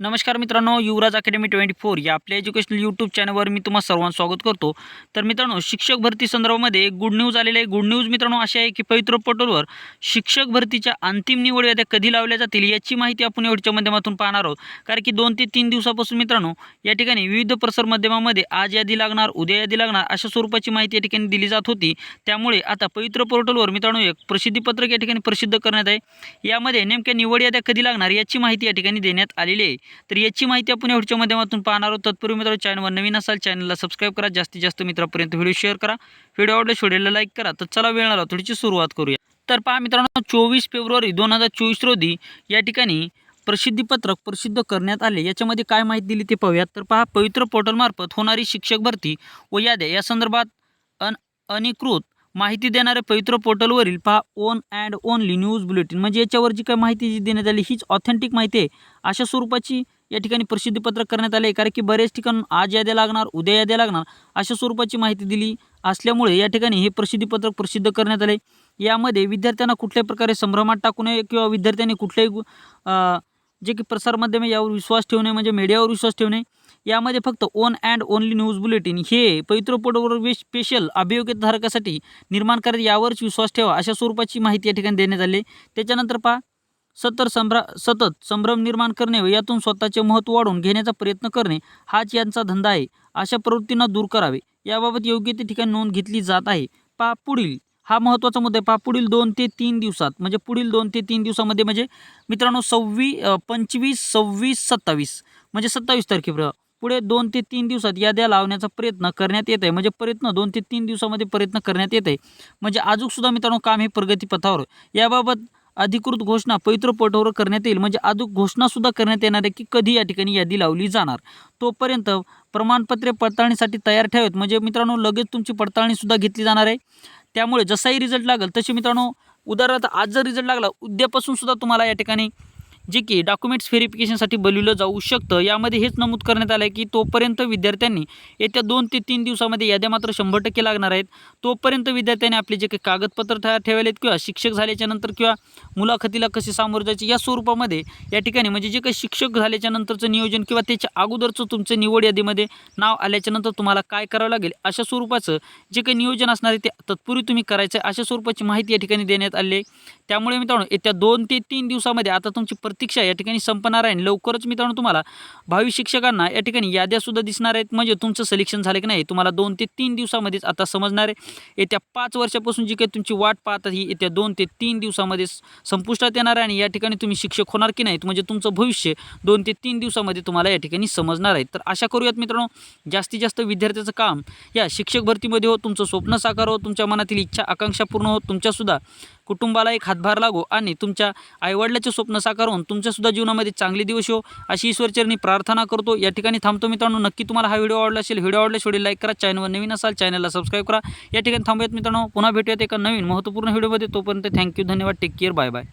नमस्कार मित्रांनो युवराज academy twenty four या आपल्या एज्युकेशनल यूट्यूब चॅनलवर मी तुम्हाला सर्वांचं स्वागत करतो. तर मित्रांनो शिक्षक भरती संदर्भामध्ये गुड न्यूज आलेले आहे. गुड न्यूज मित्रांनो अशी आहे की पवित्र पोर्टलवर शिक्षक भरतीच्या अंतिम निवड याद्या कधी लावल्या जातील याची माहिती आपण एवढच्या माध्यमातून पाहणार आहोत. कारण की दोन ते तीन दिवसापासून मित्रांनो या ठिकाणी विविध प्रसार माध्यमामध्ये आज यादी लागणार उद्या यादी लागणार अशा स्वरूपाची माहिती या ठिकाणी दिली जात होती. त्यामुळे आता पवित्र पोर्टलवर मित्रांनो एक प्रसिद्धीपत्रक या ठिकाणी प्रसिद्ध करण्यात आहे. यामध्ये नेमक्या निवड याद्या कधी लागणार याची माहिती या ठिकाणी देण्यात आलेली आहे. तर याची माहिती आपण एवढच्या माध्यमातून पाहणार आहोत. तत्पूर्वी मित्र चॅनलवर नवीन असाल चॅनलला सबस्क्राईब करा. जास्तीत जास्त मित्रापर्यंत व्हिडिओ शेअर करा. व्हिडिओ आवडल्यास व्हिडिओला लाईक करा. तर चला वेळ आला थोडीशी सुरुवात करूया. तर पहा मित्रांनो चोवीस फेब्रुवारी दोन हजार चोवीस रोजी या ठिकाणी प्रसिद्धीपत्रक प्रसिद्ध करण्यात आले. याच्यामध्ये काय माहिती दिली ते पाहूयात. तर पहा पवित्र पोर्टलमार्फत होणारी शिक्षक भरती व याद्या या संदर्भात अन अनिकृत माहिती देणारे पवित्र पोर्टलवरील पहा own and only news bulletin म्हणजे याच्यावर जी काही माहिती जी देण्यात आली हीच ऑथेंटिक माहिती आहे. अशा स्वरूपाची या ठिकाणी प्रसिद्धीपत्रक करण्यात आले आहे कारण की बरेच ठिकाण आज याद्या लागणार उद्या याद्या लागणार अशा स्वरूपाची माहिती दिली असल्यामुळे या ठिकाणी हे प्रसिद्धीपत्रक प्रसिद्ध करण्यात आले यामध्ये विद्यार्थ्यांना कुठल्याही प्रकारे संभ्रमात टाकू नये किंवा विद्यार्थ्यांनी कुठल्याही जे की प्रसारमाध्यम यावर विश्वास ठेवणे म्हणजे मीडियावर विश्वास ठेवणे यामध्ये फक्त own and only news bulletin हे पवित्र पोर्टलवर स्पेशल अभियोग्यधारकासाठी निर्माण करत यावरच विश्वास ठेवा अशा स्वरूपाची माहिती या ठिकाणी देण्यात आली. त्याच्यानंतर पहा सतर संभ्रा सतत संभ्रम निर्माण करणे व यातून स्वतःचे महत्त्व वाढवून घेण्याचा प्रयत्न करणे हाच यांचा धंदा आहे. अशा प्रवृत्तींना दूर करावे. याबाबत योग्य ते ठिकाणी नोंद घेतली जात आहे. पा पुढील. हा महत्त्वाचा मुद्दा आहे. पहा पुढील दोन ते तीन दिवसात म्हणजे पुढील दोन ते तीन दिवसामध्ये म्हणजे मित्रांनो सव्वीस पंचवीस सव्वीस सत्तावीस म्हणजे सत्तावीस तारखेपर्यंत. पुढे दोन ते तीन दिवसात याद्या लावण्याचा प्रयत्न करण्यात येत आहे. म्हणजे प्रयत्न दोन ते तीन दिवसामध्ये प्रयत्न करण्यात येत आहे. म्हणजे अजूनसुद्धा मित्रांनो काम हे प्रगतीपथावर याबाबत अधिकृत घोषणा पवित्र करण्यात येईल. म्हणजे अजून घोषणासुद्धा करण्यात येणार आहे की कधी या ठिकाणी यादी लावली जाणार. तोपर्यंत प्रमाणपत्रे पडताळणीसाठी तयार ठेवत. म्हणजे मित्रांनो लगेच तुमची पडताळणीसुद्धा घेतली जाणार आहे. त्यामुळे जसाही रिझल्ट लागेल तसे मित्रांनो उदाहरणार्थ आज जर रिझल्ट लागला उद्यापासून सुद्धा तुम्हाला या ठिकाणी जे की डॉक्युमेंट्स व्हेरिफिकेशनसाठी बोलवलं जाऊ शकतं यामध्ये हेच नमूद करण्यात आलं आहे की तोपर्यंत विद्यार्थ्यांनी येत्या दोन ते तीन दिवसामध्ये याद्या मात्र शंभर टक्के लागणार आहेत. तोपर्यंत विद्यार्थ्यांनी आपले जे काही कागदपत्र तयार आहेत किंवा शिक्षक झाल्याच्यानंतर किंवा मुलाखतीला कसे सामोरं जायचे या स्वरूपामध्ये या ठिकाणी म्हणजे जे काही शिक्षक झाल्याच्या नंतरचं नियोजन किंवा त्याच्या अगोदरचं तुमचं निवड यादीमध्ये नाव आल्याच्यानंतर तुम्हाला काय करावं लागेल अशा स्वरूपाचं जे काही नियोजन असणार आहे ते तत्पूर्वी तुम्ही करायचं आहे अशा स्वरूपाची माहिती या ठिकाणी देण्यात आली आहे. त्यामुळे मित्रांनो येत्या दोन ते तीन दिवसामध्ये आता तुमची प्रतीक्षा या ठिकाणी संपणार आहे आणि लवकरच मित्रांनो तुम्हाला भावी शिक्षकांना या ठिकाणी याद्यासुद्धा दिसणार आहेत. म्हणजे तुमचं सिलेक्शन झालं की नाही तुम्हाला दोन ते तीन दिवसामध्येच आता समजणार आहे. येत्या पाच वर्षापासून जी काही तुमची वाट पाहतात ही येत्या दोन ते तीन दिवसामध्ये संपुष्टात येणार आहे आणि या ठिकाणी तुम्ही शिक्षक होणार की नाहीत म्हणजे तुमचं भविष्य दोन ते तीन दिवसामध्ये तुम्हाला या ठिकाणी समजणार आहे. तर आशा करूयात मित्रांनो जास्तीत जास्त विद्यार्थ्याचं काम या शिक्षक भरतीमध्ये हो तुमचं स्वप्न साकार हो तुमच्या मनातील इच्छा आकांक्षा पूर्ण हो तुमच्यासुद्धा कुटुंबाला एक हातभार लागो आणि तुमच्या आईवडिलाचे स्वप्न साकार होऊन तुमच्यासुद्धा जीवनामध्ये चांगले दिवस हो अशी ईश्वरचरणी प्रार्थना करतो. या ठिकाणी थांबतो मित्रांनो. नक्की तुम्हाला हा व्हिडिओ आवडला असेल व्हिडिओ आवडल्यास व्हिडिओ लाईक करा चॅनलवर नवीन असाल चॅनलला सबस्क्राईब करा. या ठिकाणी थांबूयात मित्रांनो. पुन्हा भेटूयात एका नवीन महत्त्वपूर्ण व्हिडिओमध्ये. तोपर्यंत थँक्यू धन्यवाद. Take care bye bye